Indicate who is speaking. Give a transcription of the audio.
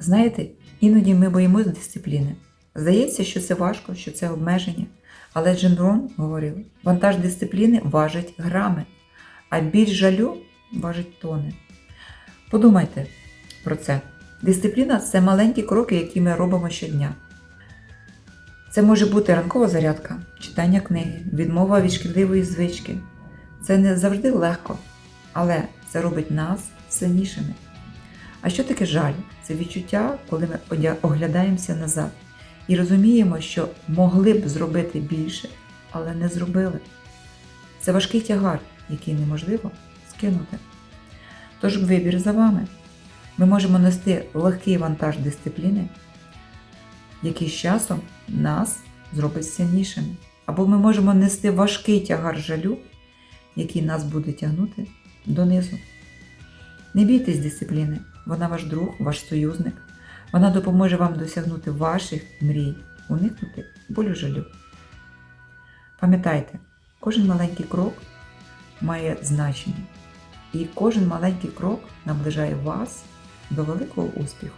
Speaker 1: Знаєте, іноді ми боїмось дисципліни. Здається, що це важко, що це обмеження. Але Джим Рон говорив, вантаж дисципліни важить грами, а біль жалю важить тони. Подумайте про це. Дисципліна це маленькі кроки, які ми робимо щодня. Це може бути ранкова зарядка, читання книги, відмова від шкідливої звички. Це не завжди легко, але це робить нас сильнішими. А що таке жаль? Це відчуття, коли ми оглядаємося назад і розуміємо, що могли б зробити більше, але не зробили. Це важкий тягар, який неможливо скинути. Тож вибір за вами. Ми можемо нести легкий вантаж дисципліни, який з часом нас зробить сильнішими. Або ми можемо нести важкий тягар жалю, який нас буде тягнути донизу. Не бійтесь дисципліни, вона ваш друг, ваш союзник. Вона допоможе вам досягнути ваших мрій, уникнути болю жалю. Пам'ятайте, кожен маленький крок має значення, і кожен маленький крок наближає вас до великого успіху.